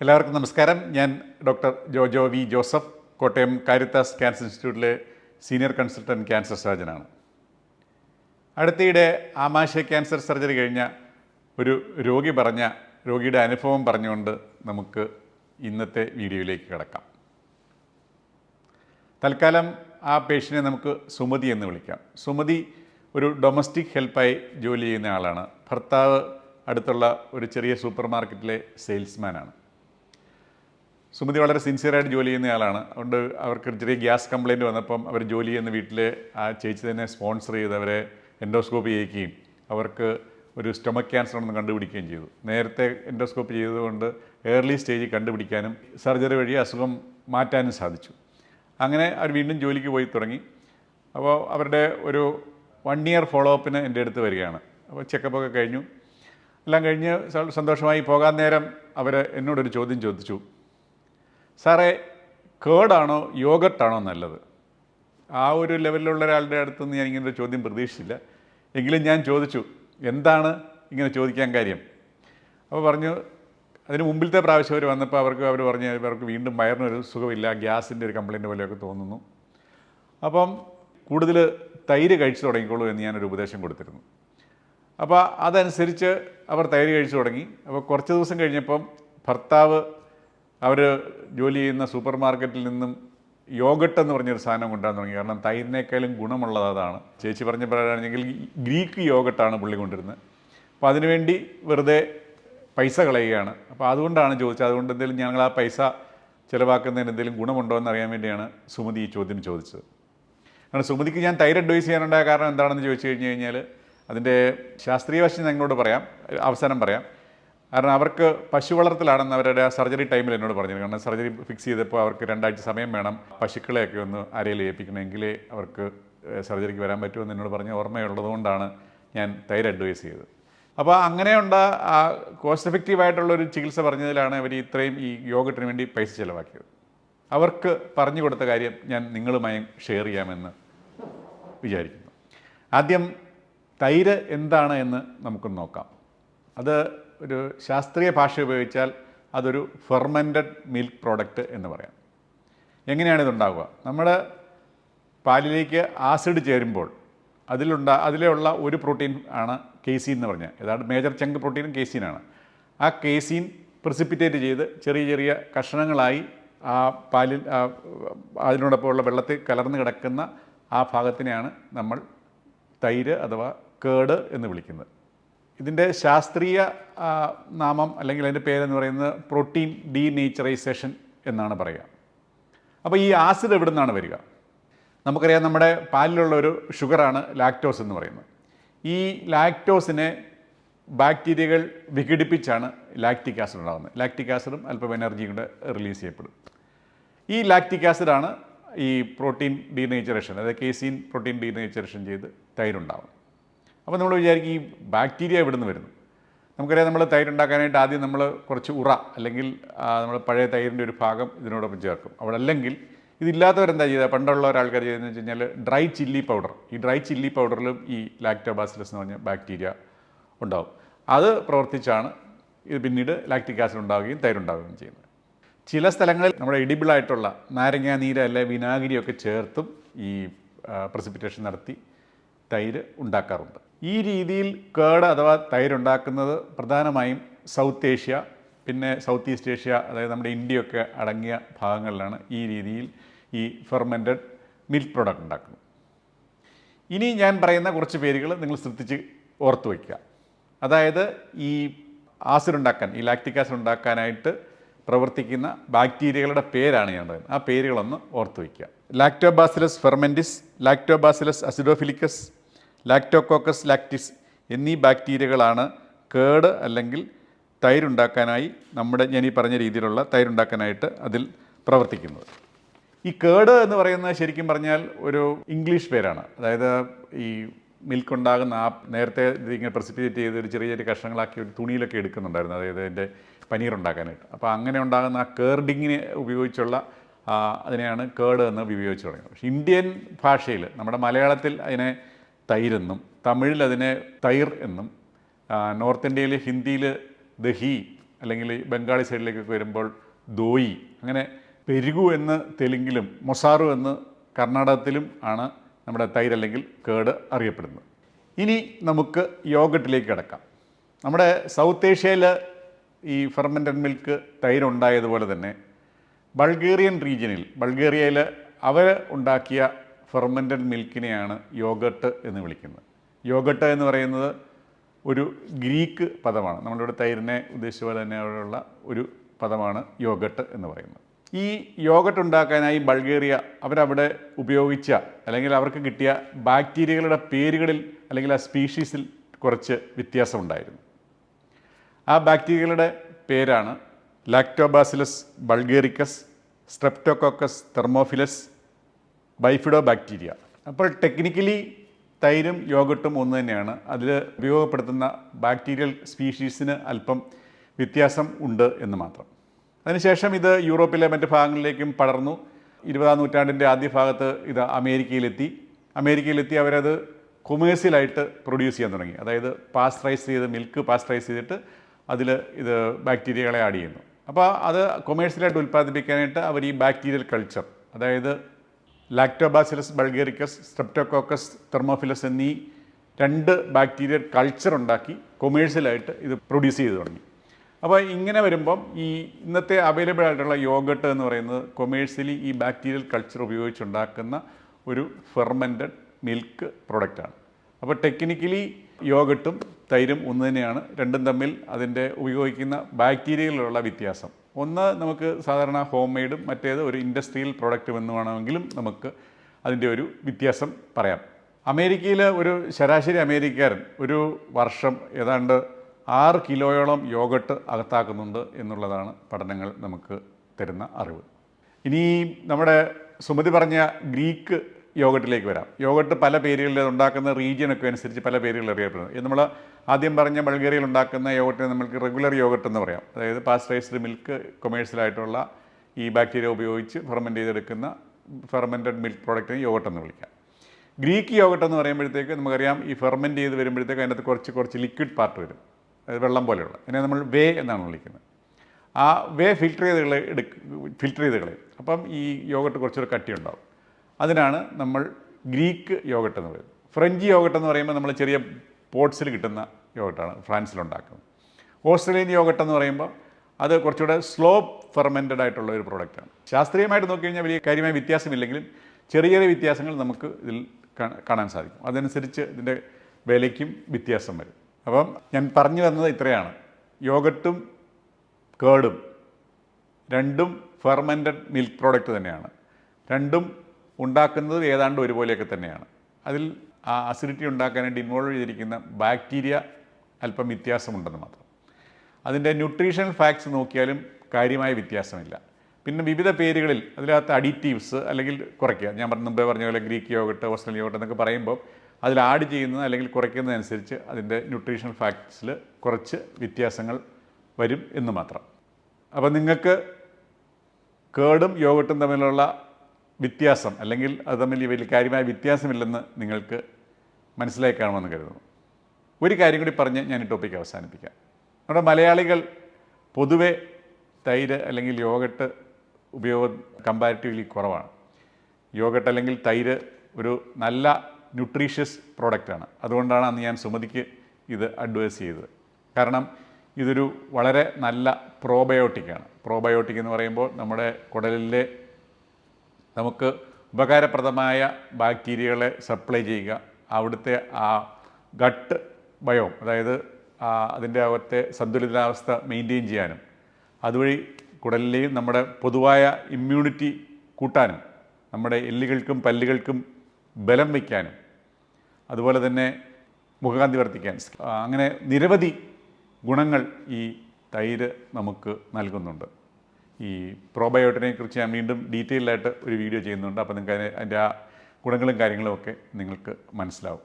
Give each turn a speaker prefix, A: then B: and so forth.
A: എല്ലാവർക്കും നമസ്കാരം. ഞാൻ doctor Jojo V Joseph Kottayam Caritas cancer ഇൻസ്റ്റിറ്റ്യൂട്ടിലെ സീനിയർ കൺസൾട്ടന്റ് ക്യാൻസർ സർജനാണ് അടുത്തിടെ ആമാശയ ക്യാൻസർ സർജറി കഴിഞ്ഞ ഒരു രോഗി പറഞ്ഞ രോഗിയുടെ അനുഭവം പറഞ്ഞുകൊണ്ട് നമുക്ക് ഇന്നത്തെ വീഡിയോയിലേക്ക് കിടക്കാം. തൽക്കാലം ആ പേഷ്യനെ നമുക്ക് സുമതി എന്ന് വിളിക്കാം. സുമതി ഒരു ഡൊമസ്റ്റിക് ഹെൽപ്പായി ജോലി ചെയ്യുന്ന ആളാണ്. ഭർത്താവ് അടുത്തുള്ള ഒരു ചെറിയ സൂപ്പർ മാർക്കറ്റിലെ സെയിൽസ്മാനാണ് സുമതി വളരെ സിൻസിയറായിട്ട് ജോലി ചെയ്യുന്ന ആളാണ്. അതുകൊണ്ട് അവർക്ക് ചെറിയ ഗ്യാസ് കംപ്ലയിന്റ് വന്നപ്പം അവർ ജോലി ചെയ്യുന്ന വീട്ടിൽ ആ ചേച്ചി തന്നെ സ്പോൺസർ ചെയ്ത് അവരെ എൻഡോസ്കോപ്പി ചെയ്യിക്കുകയും അവർക്ക് ഒരു സ്റ്റൊമക് ക്യാൻസർ ആണെന്ന് കണ്ടുപിടിക്കുകയും ചെയ്തു. നേരത്തെ എൻഡോസ്കോപ്പ് ചെയ്തതുകൊണ്ട് ഏർലി സ്റ്റേജിൽ കണ്ടുപിടിക്കാനും സർജറി വഴി അസുഖം മാറ്റാനും സാധിച്ചു. അങ്ങനെ അവർ വീണ്ടും ജോലിക്ക് പോയി തുടങ്ങി. അപ്പോൾ അവരുടെ ഒരു വൺ ഇയർ ഫോളോ അപ്പിന് എന്റെ അടുത്ത് വരികയാണ്. അപ്പോൾ ചെക്കപ്പൊക്കെ കഴിഞ്ഞു. എല്ലാം കഴിഞ്ഞ് സന്തോഷമായി. പോകാൻ നേരം അവർ എന്നോടൊരു ചോദ്യം ചോദിച്ചു. സാറേ കേടാണോ യോഗട്ടാണോ നല്ലത്? ആ ഒരു ലെവലിലുള്ള ഒരാളുടെ അടുത്തുനിന്ന് ഞാൻ ഇങ്ങനെ ഒരു ചോദ്യം പ്രതീക്ഷിച്ചില്ല. എങ്കിലും ഞാൻ ചോദിച്ചു എന്താണ് ഇങ്ങനെ ചോദിക്കാൻ കാര്യം? അപ്പോൾ പറഞ്ഞു അതിന് മുമ്പിലത്തെ പ്രാവശ്യം അവർ വന്നപ്പോൾ അവർക്ക് അവർ പറഞ്ഞു അവർക്ക് വീണ്ടും വയറിനൊരു സുഖമില്ല ഗ്യാസിന്റെ ഒരു കംപ്ലയിന്റ് പോലെയൊക്കെ തോന്നുന്നു. അപ്പം കൂടുതൽ തൈര് കഴിച്ചു തുടങ്ങിക്കോളൂ എന്ന് ഞാനൊരു ഉപദേശം കൊടുത്തിരുന്നു. അപ്പോൾ അതനുസരിച്ച് അവർ തൈര് കഴിച്ചു തുടങ്ങി. അപ്പോൾ കുറച്ച് ദിവസം കഴിഞ്ഞപ്പം ഭർത്താവ് അവർ ജോലി ചെയ്യുന്ന സൂപ്പർ മാർക്കറ്റിൽ നിന്നും യോഗട്ട് എന്ന് പറഞ്ഞൊരു സാധനം കൊണ്ടുവരാൻ തുടങ്ങി. കാരണം തൈരിനേക്കാളും ഗുണമുള്ളത് അതാണ്. ചേച്ചി പറഞ്ഞ പറയുകയാണെങ്കിൽ ഗ്രീക്ക് യോഗട്ടാണ് പുള്ളി കൊണ്ടിരുന്നത് അപ്പോൾ അതിനുവേണ്ടി വെറുതെ പൈസ കളയുകയാണ്. അപ്പോൾ അതുകൊണ്ടാണ് ചോദിച്ചത്. അതുകൊണ്ട് എന്തെങ്കിലും ഞങ്ങൾ ആ പൈസ ചിലവാക്കുന്നതിന് എന്തെങ്കിലും ഗുണമുണ്ടോ എന്ന് അറിയാൻ വേണ്ടിയാണ് സുമതി ഈ ചോദ്യം ചോദിച്ചത്. കാരണം സുമതിക്ക് ഞാൻ തൈര് അഡ്വൈസ് ചെയ്യാനുണ്ടായ കാരണം എന്താണെന്ന് ചോദിച്ചു കഴിഞ്ഞ് കഴിഞ്ഞാൽ അതിന്റെ ശാസ്ത്രീയ വശം ഞങ്ങളോട് പറയാം. അവസാനം പറയാം. കാരണം അവർക്ക് പശു വളർത്തലാണെന്ന് അവരുടെ ആ സർജറി ടൈമിൽ എന്നോട് പറഞ്ഞു കാരണം സർജറി ഫിക്സ് ചെയ്തപ്പോൾ അവർക്ക് രണ്ടാഴ്ച സമയം വേണം പശുക്കളെയൊക്കെ ഒന്ന് അരയിൽ ഏൽപ്പിക്കണമെങ്കിലേ അവർക്ക് സർജറിക്ക് വരാൻ പറ്റുമെന്ന് എന്നോട് പറഞ്ഞ ഓർമ്മയുള്ളതുകൊണ്ടാണ് ഞാൻ തൈര് അഡ്വൈസ് ചെയ്തത്. അപ്പോൾ അങ്ങനെയുള്ള ആ കോസ്റ്റ് എഫക്റ്റീവ് ആയിട്ടുള്ള ഒരു ചികിത്സ പറഞ്ഞതിലാണ് അവർ ഇത്രയും ഈ യോഗത്തിന് വേണ്ടി പൈസ ചിലവാക്കിയത്. അവർക്ക് പറഞ്ഞു കൊടുത്ത കാര്യം ഞാൻ നിങ്ങളുമായി ഷെയർ ചെയ്യാമെന്ന് വിചാരിക്കുന്നു. ആദ്യം തൈര് എന്താണ് എന്ന് നമുക്കൊന്ന് നോക്കാം. അത് ഒരു ശാസ്ത്രീയ ഭാഷ ഉപയോഗിച്ചാൽ അതൊരു ഫെർമെന്റഡ് മിൽക്ക് പ്രോഡക്റ്റ് എന്ന് പറയാം. എങ്ങനെയാണ് ഇതുണ്ടാവുക? നമ്മൾ പാലിലേക്ക് ആസിഡ് ചേരുമ്പോൾ അതിലുണ്ടാ അതിലുള്ള ഒരു പ്രോട്ടീൻ ആണ് കേസീൻ എന്ന് പറഞ്ഞാൽ ഏതാണ്ട് മേജർ ചങ്ക് പ്രോട്ടീനും കേസീനാണ് ആ കേസീൻ പ്രിസിപ്പിറ്റേറ്റ് ചെയ്ത് ചെറിയ ചെറിയ കഷണങ്ങളായി ആ പാലിൽ അതിനോടൊപ്പം അതിനോടൊപ്പമുള്ള വെള്ളത്തിൽ കലർന്ന് കിടക്കുന്ന ആ ഭാഗത്തിനെയാണ് നമ്മൾ തൈര് അഥവാ കേട് എന്ന് വിളിക്കുന്നത്. ഇതിന്റെ ശാസ്ത്രീയ നാമം അല്ലെങ്കിൽ അതിന്റെ പേരെന്ന് പറയുന്നത് പ്രോട്ടീൻ ഡീനേച്ചറൈസേഷൻ എന്നാണ് പറയുക. അപ്പോൾ ഈ ആസിഡ് എവിടെ നിന്നാണ് വരിക? നമുക്കറിയാം നമ്മുടെ പാലിലുള്ള ഒരു ഷുഗറാണ് ലാക്ടോസ് എന്ന് പറയുന്നത്. ഈ ലാക്ടോസിനെ ബാക്ടീരിയകൾ വിഘടിപ്പിച്ചാണ് ലാക്റ്റിക് ആസിഡ് ഉണ്ടാകുന്നത്. ലാക്റ്റിക് ആസിഡും അല്പം എനർജിയും കൂടെ റിലീസ് ചെയ്യപ്പെടും. ഈ ലാക്റ്റിക് ആസിഡാണ് ഈ പ്രോട്ടീൻ ഡീനേച്ചറേഷൻ അതായത് കേസീൻ പ്രോട്ടീൻ ഡീനേച്ചറേഷൻ ചെയ്ത് തൈരുണ്ടാവും അപ്പോൾ നമ്മൾ വിചാരിക്കും ഈ ബാക്ടീരിയ എവിടെ നിന്ന് വരുന്നു. നമുക്കറിയാം നമ്മൾ തൈര് ഉണ്ടാക്കാനായിട്ട് ആദ്യം നമ്മൾ കുറച്ച് ഉറ അല്ലെങ്കിൽ നമ്മൾ പഴയ തൈരിന്റെ ഒരു ഭാഗം ഇതിനോടൊപ്പം ചേർക്കും. അവിടെ അല്ലെങ്കിൽ ഇതില്ലാത്തവരെന്താ ചെയ്താൽ പണ്ടുള്ള ഒരാൾക്കാർ ചെയ്തതെന്ന് വെച്ച് കഴിഞ്ഞാൽ ഡ്രൈ ചില്ലി പൗഡർ. ഈ ഡ്രൈ ചില്ലി പൗഡറിലും ഈ ലാക്ടോബാസിലസ് എന്ന് പറഞ്ഞ ബാക്ടീരിയ ഉണ്ടാവും. അത് പ്രവർത്തിച്ചാണ് ഇത് പിന്നീട് ലാക്ടിക് ആസിഡ് ഉണ്ടാവുകയും തൈരുണ്ടാവുകയും ചെയ്യുന്നത്. ചില സ്ഥലങ്ങളിൽ നമ്മുടെ എഡിബിൾ ആയിട്ടുള്ള നാരങ്ങാ നീര് അല്ലെ വിനാഗിരിയൊക്കെ ചേർത്തും ഈ പ്രസിപ്പിറ്റേഷൻ നടത്തി തൈര് ഉണ്ടാക്കാറുണ്ട്. ഈ രീതിയിൽ കേട് അഥവാ തൈരുണ്ടാക്കുന്നത് പ്രധാനമായും സൗത്ത് ഏഷ്യ പിന്നെ സൗത്ത് ഈസ്റ്റ് ഏഷ്യ അതായത് നമ്മുടെ ഇന്ത്യയൊക്കെ അടങ്ങിയ ഭാഗങ്ങളിലാണ് ഈ രീതിയിൽ ഈ ഫെർമെന്റഡ് മിൽക്ക് പ്രോഡക്റ്റ് ഉണ്ടാക്കുന്നത്. ഇനി ഞാൻ പറയുന്ന കുറച്ച് പേരുകൾ നിങ്ങൾ ശ്രദ്ധിച്ച് ഓർത്തു വയ്ക്കുക. അതായത് ഈ ആസിഡ് ഉണ്ടാക്കാൻ ഈ ലാക്റ്റിക് ആസിഡ് ഉണ്ടാക്കാനായിട്ട് പ്രവർത്തിക്കുന്ന ബാക്ടീരിയകളുടെ പേരാണ് ഞാൻ പറയുന്നത്. ആ പേരുകളൊന്ന് ഓർത്തു വയ്ക്കുക. ലാക്ടോബാസിലസ് ഫെർമെന്റിസ് ലാക്ടോബാസിലസ് അസിഡോഫിലിക്കസ് ലാക്ടോകോക്കസ് ലാക്റ്റിസ് എന്നീ ബാക്ടീരിയകളാണ് കേട് അല്ലെങ്കിൽ തൈരുണ്ടാക്കാനായി നമ്മുടെ ഞാൻ ഈ പറഞ്ഞ രീതിയിലുള്ള തൈരുണ്ടാക്കാനായിട്ട് അതിൽ പ്രവർത്തിക്കുന്നത്. ഈ കേട് എന്ന് പറയുന്നത് ശരിക്കും പറഞ്ഞാൽ ഒരു ഇംഗ്ലീഷ് പേരാണ്. അതായത് ഈ മിൽക്ക് ഉണ്ടാകുന്ന ആ നേരത്തെ ഇതിങ്ങനെ പ്രസിപ്പിറ്റേറ്റ് ചെയ്ത് ഒരു ചെറിയ ചെറിയ കഷ്ണങ്ങളാക്കി ഒരു തുണിയിലൊക്കെ എടുക്കുന്നുണ്ടായിരുന്നു. അതായത് അതിന്റെ പനീർ ഉണ്ടാക്കാനായിട്ട് അപ്പോൾ അങ്ങനെ ഉണ്ടാകുന്ന ആ കേർഡിങ്ങിനെ ഉപയോഗിച്ചുള്ള അതിനെയാണ് കേട് എന്ന് ഉപയോഗിച്ച് തുടങ്ങിയത് പക്ഷേ ഇന്ത്യൻ ഭാഷയിൽ നമ്മുടെ മലയാളത്തിൽ അതിനെ തൈരെന്നും തമിഴിൽ അതിനെ തൈർ എന്നും നോർത്ത് ഇന്ത്യയിൽ ഹിന്ദിയിൽ ദഹി അല്ലെങ്കിൽ ബംഗാളി സൈഡിലേക്കൊക്കെ വരുമ്പോൾ ദോയി അങ്ങനെ പെരുകു എന്ന് തെലുങ്കിലും മൊസാറു എന്ന് കർണാടകത്തിലും ആണ് നമ്മുടെ തൈര് അല്ലെങ്കിൽ കേട് അറിയപ്പെടുന്നത്. ഇനി നമുക്ക് യോഗട്ടിലേക്ക് കിടക്കാം. നമ്മുടെ സൗത്ത് ഏഷ്യയിൽ ഈ ഫെർമെന്റഡ് മിൽക്ക് തൈരുണ്ടായതുപോലെ തന്നെ ബൾഗേറിയൻ റീജിയനിൽ ബൾഗേറിയയിൽ അവർ ഉണ്ടാക്കിയ ഫെർമെന്റഡ് മിൽക്കിനെയാണ് യോഗട്ട് എന്ന് വിളിക്കുന്നത്. യോഗട്ട് എന്ന് പറയുന്നത് ഒരു ഗ്രീക്ക് പദമാണ്. നമ്മളിവിടെ തൈരിനെ ഉദ്ദേശിച്ച പോലെ തന്നെ അവിടെയുള്ള ഒരു പദമാണ് യോഗട്ട് എന്ന് പറയുന്നത്. ഈ യോഗട്ട് ഉണ്ടാക്കാനായി ബൾഗേറിയ അവരവിടെ ഉപയോഗിച്ച അല്ലെങ്കിൽ അവർക്ക് കിട്ടിയ ബാക്ടീരിയകളുടെ പേരുകളിൽ അല്ലെങ്കിൽ ആ സ്പീഷീസിൽ കുറച്ച് വ്യത്യാസമുണ്ടായിരുന്നു. ആ ബാക്ടീരിയകളുടെ പേരാണ് lactobacillus bulgaricus streptococcus thermophilus bifidobacteria അപ്പോൾ ടെക്നിക്കലി തൈരും യോഗട്ടും ഒന്ന് തന്നെയാണ്. അതിൽ ഉപയോഗപ്പെടുത്തുന്ന ബാക്ടീരിയൽ സ്പീഷീസിന് അല്പം വ്യത്യാസം ഉണ്ട് എന്ന് മാത്രം. അതിനുശേഷം ഇത് യൂറോപ്പിലെ മറ്റ് ഭാഗങ്ങളിലേക്കും പടർന്നു. ഇരുപതാം നൂറ്റാണ്ടിന്റെ ആദ്യ ഭാഗത്ത് ഇത് അമേരിക്കയിലെത്തി. അമേരിക്കയിലെത്തി അവരത് കൊമേഴ്സ്യലായിട്ട് പ്രൊഡ്യൂസ് ചെയ്യാൻ തുടങ്ങി. അതായത് പാസ്റ്ററൈസ് ചെയ്ത് മിൽക്ക് പാസ്റ്ററൈസ് ചെയ്തിട്ട് അതിൽ ഇത് ബാക്ടീരിയകളെ ആഡ് ചെയ്യുന്നു. അപ്പോൾ അത് കൊമേഴ്സ്യലായിട്ട് ഉൽപ്പാദിപ്പിക്കാനായിട്ട് അവർ ഈ ബാക്ടീരിയൽ കൾച്ചർ അതായത് ലാക്ടോബാസിലസ് ബൾഗേറിക്കസ് സ്ട്രെപ്റ്റോകോക്കസ് തെർമോഫിലസ് എന്നീ രണ്ട് ബാക്ടീരിയൽ കൾച്ചർ ഉണ്ടാക്കി കൊമേഴ്സ്യലായിട്ട് ഇത് പ്രൊഡ്യൂസ് ചെയ്ത് തുടങ്ങി. അപ്പോൾ ഇങ്ങനെ വരുമ്പം ഈ ഇന്നത്തെ അവൈലബിൾ ആയിട്ടുള്ള യോഗട്ട് എന്ന് പറയുന്നത് കൊമേഴ്സ്യലി ഈ ബാക്ടീരിയൽ കൾച്ചർ ഉപയോഗിച്ചുണ്ടാക്കുന്ന ഒരു ഫെർമെന്റഡ് മിൽക്ക് പ്രൊഡക്റ്റാണ് അപ്പോൾ ടെക്നിക്കലി യോഗട്ടും തൈരും ഒന്ന് തന്നെയാണ് രണ്ടും തമ്മിൽ അതിന്റെ ഉപയോഗിക്കുന്ന ബാക്ടീരിയയിലുള്ള വ്യത്യാസം. ഒന്ന് നമുക്ക് സാധാരണ ഹോം മെയ്ഡും മറ്റേത് ഒരു ഇൻഡസ്ട്രിയൽ പ്രോഡക്റ്റും എന്ന് വേണമെങ്കിലും നമുക്ക് അതിന്റെ ഒരു വ്യത്യാസം പറയാം. അമേരിക്കയിൽ ഒരു ശരാശരി അമേരിക്കക്കാരൻ ഒരു വർഷം ഏതാണ്ട് ആറ് കിലോയോളം യോഗട്ട് അകത്താക്കുന്നുണ്ട് എന്നുള്ളതാണ് പഠനങ്ങൾ നമുക്ക് തരുന്ന അറിവ്. ഇനി നമ്മുടെ സുമതി പറഞ്ഞ ഗ്രീക്ക് യോഗട്ടിലേക്ക് വരാം. യോഗട്ട് പല പേരുകളിൽ ഉണ്ടാക്കുന്ന റീജിയനൊക്കെ അനുസരിച്ച് പല പേരുകളിൽ അറിയപ്പെടുന്നു. ഇത് നമ്മൾ ആദ്യം പറഞ്ഞ ബൾഗേറിയയിൽ ഉണ്ടാക്കുന്ന യോഗട്ടിനെ നമുക്ക് റെഗുലർ യോഗട്ട് എന്ന് പറയാം. അതായത് പാസ്റ്ററൈസ്ഡ് മിൽക്ക് കൊമേഴ്സ്യലായിട്ടുള്ള ഈ ബാക്ടീരിയ ഉപയോഗിച്ച് ഫെർമെന്റ് ചെയ്തെടുക്കുന്ന ഫെർമെന്റഡ് മിൽക്ക് പ്രോഡക്റ്റിനെ യോഗട്ട് എന്ന് വിളിക്കാം. ഗ്രീക്ക് യോഗട്ട് എന്ന് പറയുമ്പോഴത്തേക്ക് നമുക്കറിയാം ഈ ഫെർമെന്റ് ചെയ്ത് വരുമ്പോഴത്തേക്ക് അതിനകത്ത് കുറച്ച് കുറച്ച് ലിക്വിഡ് പാർട്ട് വരും. അതായത് വെള്ളം പോലെയുള്ള. അതിനെ നമ്മൾ വേ എന്നാണ് വിളിക്കുന്നത്. ആ വേ ഫിൽറ്റർ ചെയ്ത് എടുക്ക ഫിൽറ്റർ ചെയ്ത് കളയും. അപ്പം ഈ യോഗട്ട് കുറച്ചൊരു കട്ടി കട്ടിയുണ്ടാവും. അതിനാണ് നമ്മൾ ഗ്രീക്ക് യോഗട്ട് എന്ന് പറയുന്നത്. ഫ്രഞ്ച് യോഗട്ട് എന്ന് പറയുമ്പോൾ നമ്മൾ ചെറിയ പോട്ട്സിൽ കിട്ടുന്ന യോഗട്ടാണ് ഫ്രാൻസിലുണ്ടാക്കുന്നത്. ഓസ്ട്രേലിയൻ യോഗട്ട് എന്ന് പറയുമ്പോൾ അത് കുറച്ചുകൂടെ സ്ലോ ഫെർമെന്റഡ് ആയിട്ടുള്ള ഒരു പ്രോഡക്റ്റാണ്. ശാസ്ത്രീയമായിട്ട് നോക്കിക്കഴിഞ്ഞാൽ വലിയ കാര്യമായ വ്യത്യാസമില്ലെങ്കിലും ചെറിയ ചെറിയ വ്യത്യാസങ്ങൾ നമുക്ക് ഇതിൽ കാണാൻ സാധിക്കും. അതനുസരിച്ച് ഇതിന്റെ വിലയ്ക്കും വ്യത്യാസം വരും. അപ്പം ഞാൻ പറഞ്ഞു വന്നത് ഇത്രയാണ്. യോഗട്ടും കേടും രണ്ടും ഫെർമെന്റഡ് മിൽക്ക് പ്രോഡക്റ്റ് തന്നെയാണ്. രണ്ടും ഉണ്ടാക്കുന്നത് ഏതാണ്ട് ഒരുപോലെയൊക്കെ തന്നെയാണ്. അതിൽ ആ അസിഡിറ്റി ഉണ്ടാക്കാനായിട്ട് ഇൻവോൾവ് ചെയ്തിരിക്കുന്ന ബാക്ടീരിയ അല്പം വ്യത്യാസമുണ്ടെന്ന് മാത്രം. അതിന്റെ ന്യൂട്രീഷണൽ ഫാക്ട്സ് നോക്കിയാലും കാര്യമായ വ്യത്യാസമില്ല. പിന്നെ വിവിധ പേരുകളിൽ അതിനകത്ത് അഡിറ്റീവ്സ് അല്ലെങ്കിൽ കുറയ്ക്കുക. ഞാൻ പറഞ്ഞ മുമ്പേ പറഞ്ഞ പോലെ ഗ്രീക്ക് യോഗട്ട് ഓസ്ട്രേലിയൻ യോഗട്ട് എന്നൊക്കെ പറയുമ്പോൾ അതിൽ ആഡ് ചെയ്യുന്നത് അല്ലെങ്കിൽ കുറയ്ക്കുന്നതനുസരിച്ച് അതിന്റെ ന്യൂട്രീഷണൽ ഫാക്ട്സിൽ കുറച്ച് വ്യത്യാസങ്ങൾ വരും എന്ന് മാത്രം. അപ്പോൾ നിങ്ങൾക്ക് കേടും യോഗട്ടും തമ്മിലുള്ള വ്യത്യാസം അല്ലെങ്കിൽ അത് തമ്മിൽ വലിയ കാര്യമായ വ്യത്യാസമില്ലെന്ന് നിങ്ങൾക്ക് മനസ്സിലായി കാണുമെന്ന് കരുതുന്നു. ഒരു കാര്യം കൂടി പറഞ്ഞ് ഞാൻ ഈ ടോപ്പിക്ക് അവസാനിപ്പിക്കാം. നമ്മുടെ മലയാളികൾ പൊതുവെ തൈര് അല്ലെങ്കിൽ യോഗട്ട് ഉപയോഗം കമ്പാരിറ്റീവ്ലി കുറവാണ്. യോഗട്ട് അല്ലെങ്കിൽ തൈര് ഒരു നല്ല ന്യൂട്രീഷ്യസ് പ്രോഡക്റ്റാണ് അതുകൊണ്ടാണ് അന്ന് ഞാൻ സുമതിക്ക് ഇത് അഡ്വൈസ് ചെയ്തത്. കാരണം ഇതൊരു വളരെ നല്ല പ്രോബയോട്ടിക്കാണ് പ്രോബയോട്ടിക് എന്ന് പറയുമ്പോൾ നമ്മുടെ കുടലിലെ നമുക്ക് ഉപകാരപ്രദമായ ബാക്ടീരിയകളെ സപ്ലൈ ചെയ്യുക അവിടുത്തെ ആ ഗട്ട് ബയോം അതായത് അതിന്റെ അകത്തെ സന്തുലിതാവസ്ഥ മെയിന്റെയിൻ ചെയ്യാനും അതുവഴി കുടലിലെയും നമ്മുടെ പൊതുവായ ഇമ്മ്യൂണിറ്റി കൂട്ടാനും നമ്മുടെ എല്ലുകൾക്കും പല്ലുകൾക്കും ബലം വയ്ക്കാനും അതുപോലെ തന്നെ മുഖകാന്തി വർദ്ധിക്കാൻ അങ്ങനെ നിരവധി ഗുണങ്ങൾ ഈ തൈര് നമുക്ക് നൽകുന്നുണ്ട്. ഈ പ്രോബയോട്ടിനെ കുറിച്ച് ഞാൻ വീണ്ടും ഡീറ്റെയിൽഡായിട്ട് ഒരു വീഡിയോ ചെയ്യുന്നുണ്ട്. അപ്പോൾ നിങ്ങൾക്ക് അതിന്റെ ആ ഗുണങ്ങളും കാര്യങ്ങളും ഒക്കെ നിങ്ങൾക്ക് മനസ്സിലാവും.